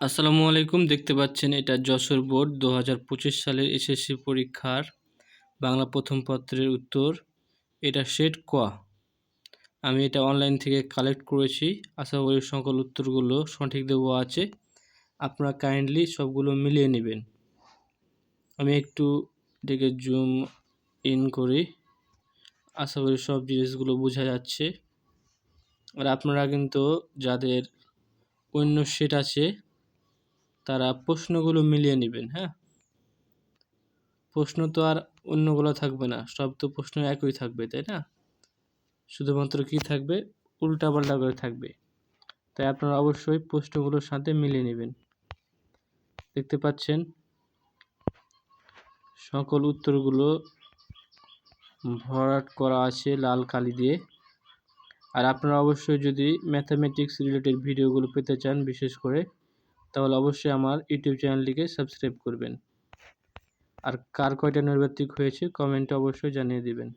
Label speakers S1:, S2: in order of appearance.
S1: আসসালামু আলাইকুম, দেখতে পাচ্ছেন এটা যশোর বোর্ড দু হাজার পঁচিশ সালের এসএসসি পরীক্ষার বাংলা প্রথম পত্রের উত্তর। এটা সেট ক। আমি এটা অনলাইন থেকে কালেক্ট করেছি। আশা করি সকল উত্তরগুলো সঠিক দেওয়া আছে। আপনারা কাইন্ডলি সবগুলো মিলিয়ে নেবেন। আমি একটু এটাকে জুম ইন করি। আশা করি সব জিনিসগুলো বোঝা যাচ্ছে। আর আপনারা কিন্তু যাদের অন্য সেট আছে তারা প্রশ্নগুলো মিলিয়ে নেবেন হ্যাঁ? প্রশ্ন তো আর অন্যগুলো থাকবে না, সব তো প্রশ্ন একই থাকবে, তাই না? শুধুমাত্র কি থাকবে? উল্টাপাল্টা করে থাকবে। তাই আপনারা অবশ্যই প্রশ্নগুলোর সাথে মিলিয়ে নেবেন। দেখতে পাচ্ছেন, সকল উত্তরগুলো ভরাট করা আছে লাল কালি দিয়ে। আর আপনারা অবশ্যই যদি ম্যাথামেটিক্স রিলেটেড ভিডিওগুলো পেতে চান, বিশেষ করে তাহলে অবশ্যই আমার ইউটিউব চ্যানেলটিকে সাবস্ক্রাইব করবেন। আর কার কয়টা নৈর্ব্যক্তিক হয়েছে কমেন্টে অবশ্যই জানিয়ে দিবেন।